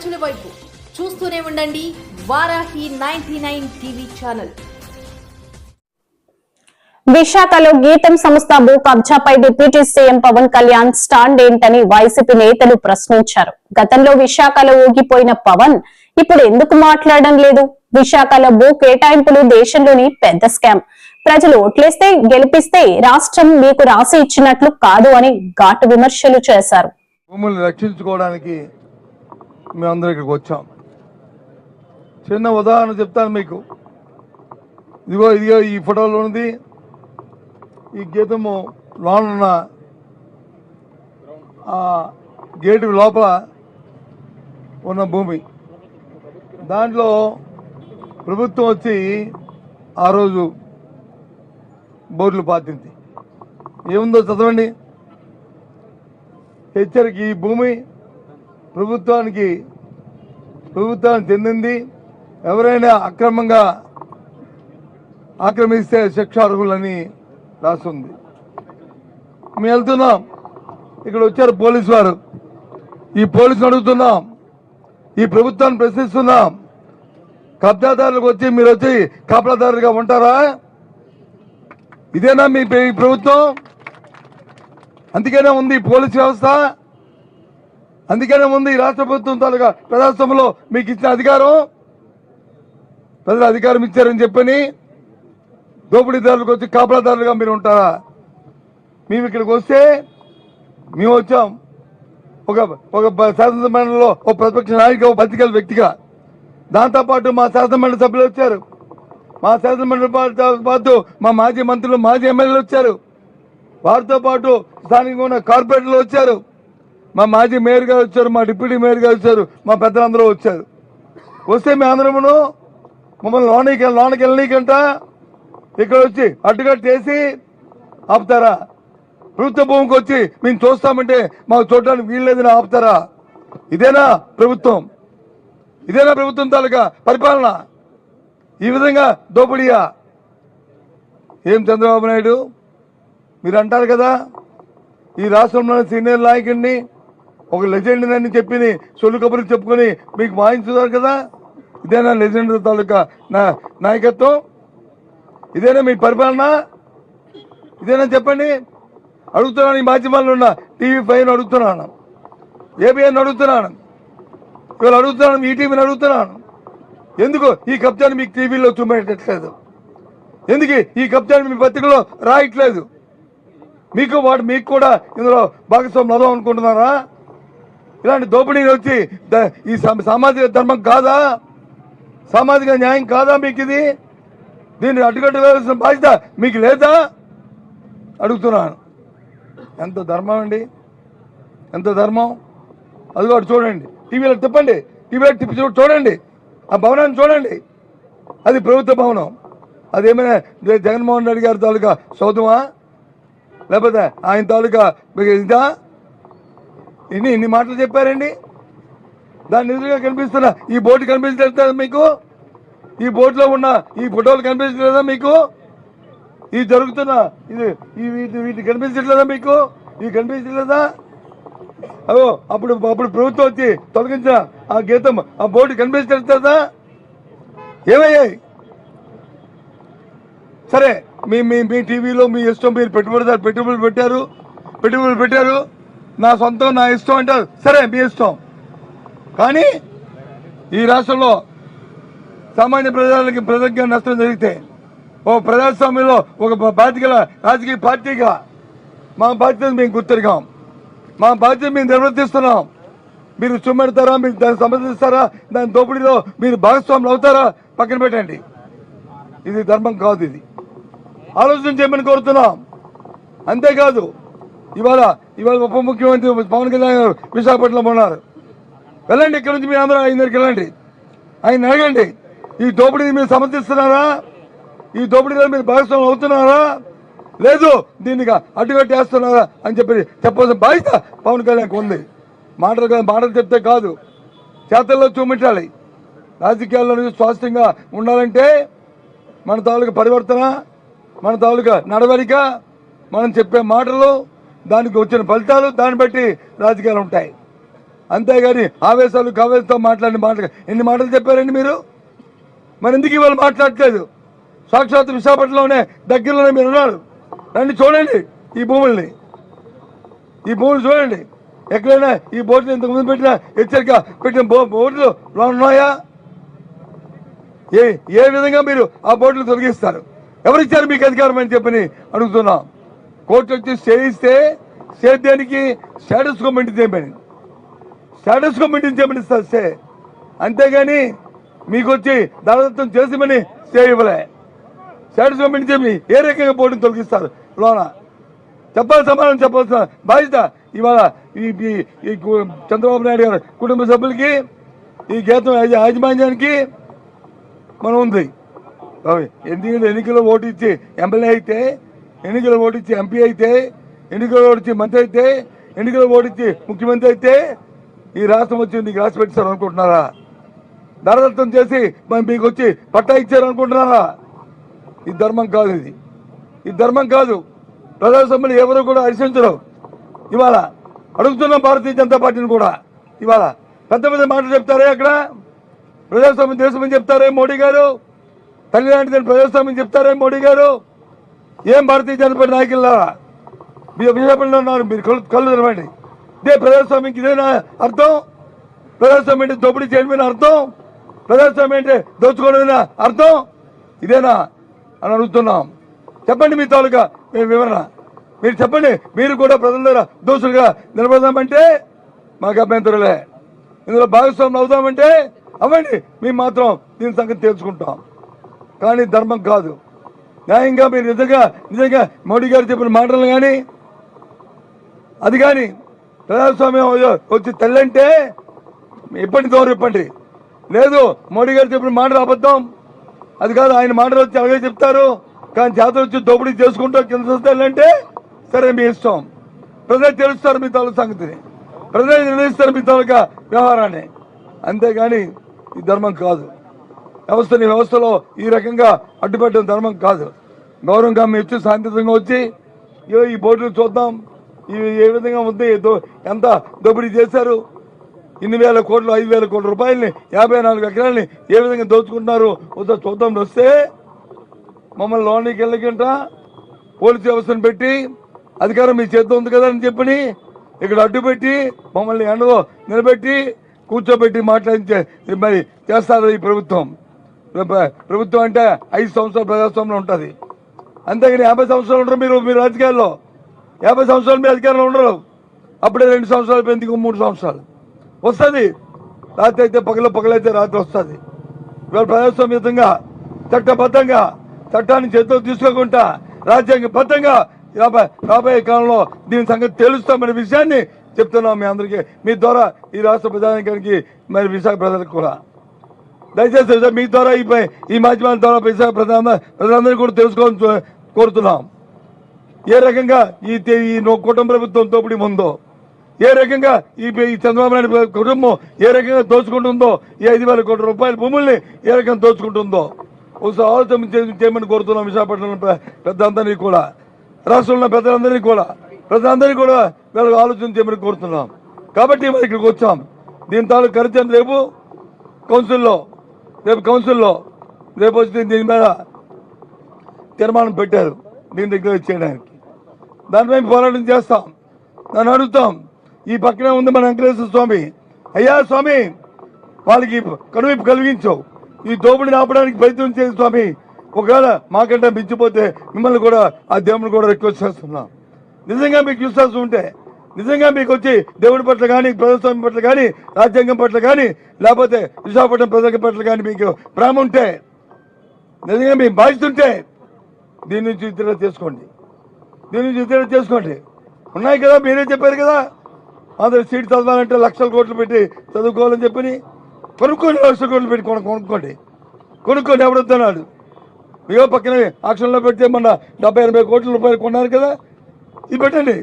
ప్రజల వైపు. చూస్తూనే ఉండండి Varahi ninety nine TV channel. విశాఖలో గీతం సంస్థ భూ కబ్జాపై deputy CM Pawan Kalyan stand ఏంటని వైసీపీ నేతలు ప్రశ్నించారు. గతంలో విశాఖలో ఊగిపోయిన పవన్ ఇప్పుడు ఎందుకు మాట్లాడడం లేదు? విశాఖలో భూ కేటాయింపులు దేశంలోని పెద్ద స్కామ్. ప్రజలు ఓట్లేస్తే గెలిపిస్తే రాష్ట్రం మీకు రాసి ఇచ్చినట్లు కాదు అని ఘాటు విమర్శలు చేశారు. భూముల్ని రక్షించుకోవడానికి మేమందరం ఇక్కడికి వచ్చాం. చిన్న ఉదాహరణ చెప్తాను మీకు. ఇదిగో ఇదిగో ఈ ఫోటోలో ఉన్నది. ఈ గీతము లోనున్న ఆ గేటు లోపల ఉన్న భూమి. దాంట్లో ప్రభుత్వం వచ్చి ఆ రోజు బోర్లు పాతింది. ఏముందో చదవండి. హెచ్చరికి ఈ భూమి ప్రభుత్వానికి ప్రభుత్వానికి చెందింది. ఎవరైనా అక్రమంగా ఆక్రమిస్తే శిక్షార్హులని రాస్తుంది. మేము వెళ్తున్నాం. ఇక్కడ వచ్చారు పోలీసు వారు. ఈ పోలీసును అడుగుతున్నాం. ఈ ప్రభుత్వాన్ని ప్రశ్నిస్తున్నాం. కబ్జాదారులకు వచ్చి మీరు వచ్చి కాపలాదారులుగా ఉంటారా? ఇదేనా మీ ఈ ప్రభుత్వం? అందుకనే ఉంది పోలీస్ వ్యవస్థ? అందుకనే ఉంది ఈ రాష్ట్ర ప్రభుత్వం తాలూకా ప్రజాస్వామ్యంలో మీకు ఇచ్చిన అధికారం ప్రజలు అధికారం ఇచ్చారని చెప్పని దోపిడీదారులకు వచ్చి కాపలాదారులుగా మీరు ఉంటారా? మేము ఇక్కడికి వస్తే మేము వచ్చాం. ఒక ఒక బ- శాసన మండలిలో ఒక ప్రతిపక్ష నాయకు ఒక బతికల వ్యక్తిగా. దాంతోపాటు మా శాసనమండలి సభ్యులు వచ్చారు. మా శాసనమండలి పాటు మా మాజీ మంత్రులు మాజీ ఎమ్మెల్యేలు వచ్చారు. వారితో పాటు స్థానికంగా ఉన్న కార్పొరేటర్లు వచ్చారు. మా మాజీ మేయర్ గారు వచ్చారు మా డిప్యూటీ మేయర్ గారు వచ్చారు మా పెద్దలందరూ వచ్చారు. వస్తే మీ అందరమును మమ్మల్ని లోనికి లోనకి వెళ్ళనీకంట ఇక్కడ వచ్చి అడ్డుకట్టు చేసి ఆపుతారా? ప్రభుత్వ భూమికి వచ్చి మేము చూస్తామంటే మాకు చూడడానికి వీల్లేదని ఆపుతారా? ఇదేనా ప్రభుత్వం? ఇదేనా ప్రభుత్వం తాలూకా పరిపాలన? ఈ విధంగా దోపిడీయా? ఏం చంద్రబాబు నాయుడు? మీరు అంటారు కదా ఈ రాష్ట్రంలోని సీనియర్ నాయకుడిని ఒక లెజెండ్ అని చెప్పి సొల్లు కబుర్లు చెప్పుకొని మీకు వాయించుతారు కదా? ఇదేనా లెజెండ్ తాలూకా నా నాయకత్వం? ఇదేనా మీ పరిపాలన? ఇదేనా చెప్పండి? అడుగుతున్నాను ఈ మాధ్యమాల్లో ఉన్న టీవీ ఫైవ్ అడుగుతున్నాను. ఏబిఎన్ అడుగుతున్నాను. ఇవాళ అడుగుతున్నాను ఈటీవీని అడుగుతున్నాను. ఎందుకు ఈ కబ్జాని మీకు టీవీలో చూపెట్టట్లేదు ఎందుకు ఈ కబ్జాని మీ పత్రికలో రాయట్లేదు? మీకు వాడు మీకు కూడా ఇందులో భాగస్వామ్యం అదో అనుకుంటున్నారా? ఇలాంటి దోపిడీలు వచ్చి ఈ సామాజిక ధర్మం కాదా? సామాజిక న్యాయం కాదా మీకు ఇది? దీన్ని అడ్డుకట్ట వేయాల్సిన బాధ్యత మీకు లేదా? అడుగుతున్నాను. ఎంత ధర్మం అండి? ఎంత ధర్మం? అది కూడా చూడండి. టీవీలో తిప్పండి. టీవీలో తిప్పి చూడండి. ఆ భవనాన్ని చూడండి. అది ప్రభుత్వ భవనం. అదేమైనా జగన్మోహన్ రెడ్డి గారి తాలూకా సౌదమా లేకపోతే ఆయన తాలూకా ఇదా? ఇన్ని ఇన్ని మాటలు చెప్పారండి? దాని ఎదురుగా కనిపిస్తున్న ఈ బోర్డు కనిపించలేదు మీకు? ఈ బోర్డులో ఉన్న ఈ ఫోటోలు కనిపించట్లేదా మీకు? ఇది జరుగుతున్న ఇది ఈ వీటి వీటి కనిపించట్లేదా మీకు? ఇవి కనిపించట్లేదా అదో అప్పుడు అప్పుడు ప్రభుత్వం వచ్చి తొలగించిన ఆ గీతం ఆ బోర్డు కనిపించట్లేదా ఏమయ్యాయి? సరే మీ మీ టీవీలో మీ ఇష్టం మీరు పెట్టుబడిదారు పెట్టుబడులు పెట్టారు పెట్టుబడులు పెట్టారు. నా సొంతం నా ఇష్టం అంటారు సరే మీ ఇష్టం. కానీ ఈ రాష్ట్రంలో సామాన్య ప్రజలకి ప్రజలకు నష్టం జరిగితే ఓ ప్రజాస్వామ్యంలో ఒక బా- బాధ్యత రాజకీయ పార్టీగా మా బాధ్యత మేము గుర్తిరిగాం. మా బాధ్యత మేము నిర్వర్తిస్తున్నాం. మీరు చుమ్మెడతారా మీరు దాన్ని సమర్థిస్తారా దాని దోపిడీలో మీరు భాగస్వాములు అవుతారా పక్కన పెట్టండి. ఇది ధర్మం కాదు ఇది. ఆలోచన చేయమని కోరుతున్నాం. అంతేకాదు ఇవాళ ఇవాళ ఉప ముఖ్యమంత్రి పవన్ కళ్యాణ్ గారు విశాఖపట్నంలో ఉన్నారు. వెళ్ళండి ఇక్కడ నుంచి మీ అందరూ ఆయన దగ్గరికి వెళ్ళండి. ఆయన అడగండి ఈ దోపిడీని మీరు సమర్థిస్తున్నారా? ఈ దోపిడీలో మీరు భాగస్వామ్యం అవుతున్నారా? లేదు దీనికి అడ్డుకట్టేస్తున్నారా అని చెప్పి చెప్పాల్సిన బాధ్యత పవన్ కళ్యాణ్కి ఉంది. మాటలు కాదు మాటలు చెప్తే కాదు. చేతల్లో చూపించాలి. రాజకీయాల్లో నుంచి స్వాస్థ్యంగా ఉండాలంటే మన తాలూకా పరివర్తన మన తాలూకా నడవడిక మనం చెప్పే మాటలు దానికి వచ్చిన ఫలితాలు దాన్ని బట్టి రాజకీయాలు ఉంటాయి. అంతేగాని ఆవేశాలు కావేశంతో మాట్లాడిన మాటలు ఎన్ని మాటలు చెప్పారండి మీరు? మరి ఎందుకు ఇవాళ మాట్లాడట్లేదు? సాక్షాత్ విశాఖపట్నంలోనే దగ్గరలోనే మీరు ఉన్నారు. రండి చూడండి ఈ భూముల్ని. ఈ భూములు చూడండి. ఎక్కడైనా ఈ బోర్డులు ఇంతకుముందు పెట్టిన హెచ్చరిక పెట్టిన బో బోర్డులు ఉన్నాయా ఏ ఏ విధంగా మీరు ఆ బోర్డులు తొలగిస్తారు? ఎవరిచ్చారు మీకు అధికారం అని చెప్పని అడుగుతున్నాం. కోర్టు వచ్చి చేయిస్తే సేద్యానికి స్టేటస్ కో మెయింటైన్ చేయమని. స్టేటస్ మెయింటైన్ చేయమని సే. అంతేగాని మీకు వచ్చి దళదత్వం చేసిమని చేయవలే ఇవ్వలే. కో మెయింటైన్ చేయమని ఏ రకంగా పోటీని తొలగిస్తారు? లోన? చెప్పాలి సమాధానం చెప్పాల్సిన బాధ్యత ఇవాళ ఈ ఈ- చంద్రబాబు నాయుడు గారు కుటుంబ సభ్యులకి ఈ గీతం యాజమాన్యానికి మనం ఉంది ఎందుకంటే ఎన్నికల్లో ఓటు ఇచ్చి ఎమ్మెల్యే అయితే ఎన్నికలు ఓడించి ఎంపీ అయితే ఎన్నికలు ఓడించి మంత్రి అయితే ఎన్నికలు ఓడించి ముఖ్యమంత్రి అయితే ఈ రాష్ట్రం వచ్చి నీకు రాసి పెట్టారు అనుకుంటున్నారా ధరదత్తం చేసి మరి మీకు వచ్చి పట్టా ఇచ్చారు అనుకుంటున్నారా ఈ ధర్మం కాదు ఇది. ఈ ధర్మం కాదు. ప్రజాస్వామ్యం ఎవరు కూడా హర్షించరు. ఇవాళ అడుగుతున్నాం భారతీయ జనతా పార్టీని కూడా. ఇవాళ పెద్ద పెద్ద మాటలు చెప్తారే అక్కడ? ప్రజాస్వామ్యం దేశం అని చెప్తారే మోడీ గారు? తల్లి ప్రజాస్వామ్యం చెప్తారే మోడీ గారు? ఏం భారతీయ జనతా పార్టీ నాయకులారా మీరు ఉన్నారు మీరు కళ్ళు కళ్ళు తెరవండి. ఇదే ప్రజాస్వామ్యంకి ఇదేనా అర్థం? ప్రజాస్వామ్యం అంటే దోపిడీ చేయడమైన అర్థం? ప్రజాస్వామ్యం అంటే దోచుకోవడమైన అర్థం? ఇదేనా అని అడుగుతున్నాం. చెప్పండి మీ తాలూకా మీ వివరణ. మీరు చెప్పండి మీరు కూడా ప్రజల దగ్గర దోషులుగా నిలబడదామంటే మాకు అభ్యంతరులే. ఇందులో భాగస్వాములు అవుదామంటే అవ్వండి మేము మాత్రం దీని సంగతి తెలుసుకుంటాం కానీ ధర్మం కాదు. న్యాయంగా మీరు నిజంగా నిజంగా మోడీ గారు చెప్పిన మాటలు కానీ అది కానీ ప్రజాస్వామ్యం వచ్చి తెల్లంటే ఇప్పటి దూరం ఇప్పండి లేదు మోడీ గారు చెప్పిన మాటలు అబద్ధం. అది కాదు ఆయన మాటలు వచ్చి అలాగే చెప్తారు. కానీ జాతర వచ్చి దోపిడీ చేసుకుంటూ కింద వస్తాయంటే సరే మీ ఇష్టం. ప్రజలు తెలుస్తారు మీ తాలూకు సంగతిని. ప్రజలు నిర్ణయిస్తారు మీ తాలూకా వ్యవహారాన్ని. అంతేగాని ఈ ధర్మం కాదు. వ్యవస్థని వ్యవస్థలో ఈ రకంగా అడ్డుపెట్టడం ధర్మం కాదు. గౌరవంగా మేము వచ్చి శాంతియుతంగా వచ్చి ఈ బోర్డులు చూద్దాం ఇవి ఏ విధంగా ఉంది ఎంత దోపిడీ చేశారు ఇన్ని వేల కోట్లు ఐదు వేల కోట్ల రూపాయలని యాభై నాలుగు ఎకరాలని ఏ విధంగా దోచుకుంటున్నారు ఒకసారి చూద్దాం వస్తే మమ్మల్ని లోనికి వెళ్ళకంట పోలీసు వ్యవస్థను పెట్టి అధికారం మీ చేతిలో ఉంది కదా అని చెప్పని ఇక్కడ అడ్డుపెట్టి మమ్మల్ని ఎండలో నిలబెట్టి కూర్చోబెట్టి మాట్లాడించే మరి చేస్తారు ఈ ప్రభుత్వం. ప్రభుత్వం అంటే ఐదు సంవత్సరాలు ప్రజాస్వామ్యం ఉంటుంది. అంతేగాని యాభై సంవత్సరాలు ఉండరు మీరు మీ రాజకీయాల్లో. యాభై సంవత్సరాలు మీ అధికారంలో ఉండరు. అప్పుడే రెండు సంవత్సరాలు పెందుకు మూడు సంవత్సరాలు. వస్తుంది. రాత్రి అయితే పగల పగలైతే రాత్రి వస్తుంది. ఇవాళ ప్రజాస్వామ్యతంగా చట్టబద్ధంగా చట్టాన్ని చేతిలో తీసుకోకుండా రాజ్యాంగబద్ధంగా రాబోయే కాలంలో దీని సంగతి తెలుస్తామనే విషయాన్ని చెప్తున్నాం మీ అందరికీ. మీ ద్వారా ఈ రాష్ట్ర ప్రధానికానికి మరి విశాఖ ప్రజలకు కూడా. దయచేసి సార్ మీ ద్వారా ఈ ఈ మాధ్యమాల ద్వారా విశాఖ ప్రధాన ప్రజలందరినీ కూడా తెలుసుకోవాలని కోరుతున్నాం. ఏ రకంగా ఈ ఈ కుటుంబ ప్రభుత్వం తోపిడి ఉందో ఏ రకంగా ఈ ఈ చంద్రబాబు నాయుడు కుటుంబం ఏ రకంగా దోచుకుంటుందో ఈ ఐదు వేల కోట్ల రూపాయల భూముల్ని ఏ రకంగా దోచుకుంటుందో ఒకసారి ఆలోచన చేయమని కోరుతున్నాం విశాఖపట్నం పె- పెద్దందరినీ కూడా రాష్ట్రంలో పెద్దలందరినీ కూడా ప్రజలందరినీ కూడా వీళ్ళకి ఆలోచన చేయమని కోరుతున్నాం. కాబట్టి మరి ఇక్కడికి వచ్చాం. దీని తాలూకు ఖర్చు రేపు కౌన్సిల్లో రేపు కౌన్సిల్లో రేపు వచ్చి దీని మీద తీర్మానం పెట్టారు. దీని దగ్గర చేయడానికి. దానిపై పోరాటం చేస్తాం. దాన్ని అడుగుతాం. ఈ పక్కనే ఉంది మన వెంకటేశ్వర స్వామి. అయ్యా స్వామి వాళ్ళకి కనువిప్పు కలిగించవు ఈ దోపిడిని ఆపడానికి ప్రయత్నం చేసి స్వామి. ఒకవేళ మాకంటే మించిపోతే మిమ్మల్ని కూడా ఆ దేవుని కూడా రిక్వెస్ట్ చేస్తున్నాం. నిజంగా మీకు విశ్వాసం ఉంటే నిజంగా మీకు వచ్చి దేవుడి పట్ల కానీ ప్రజాస్వామ్యం పట్ల కానీ రాజ్యాంగం పట్ల కానీ లేకపోతే విశాఖపట్నం ప్రజల పట్ల కానీ మీకు ప్రేమ ఉంటే నిజంగా మీకు బాధ్యత ఉంటే దీని నుంచి విత్డ్రా చేసుకోండి. దీని నుంచి విత్డ్రా చేసుకోండి. ఉన్నాయి కదా మీరే చెప్పారు కదా అందరు సీట్ చదవాలంటే లక్షల కోట్లు పెట్టి చదువుకోవాలని చెప్పి కొనుక్కోండి లక్షల కోట్లు పెట్టి కొను కొనుక్కోండి. కొనుక్కోండి ఎవడొద్దన్నాడు ఇగో పక్కన ఆక్షన్లో పెడితే మొన్న డెబ్బై ఎనభై కోట్ల రూపాయలు కొన్నారు కదా ఇది పెట్టండి.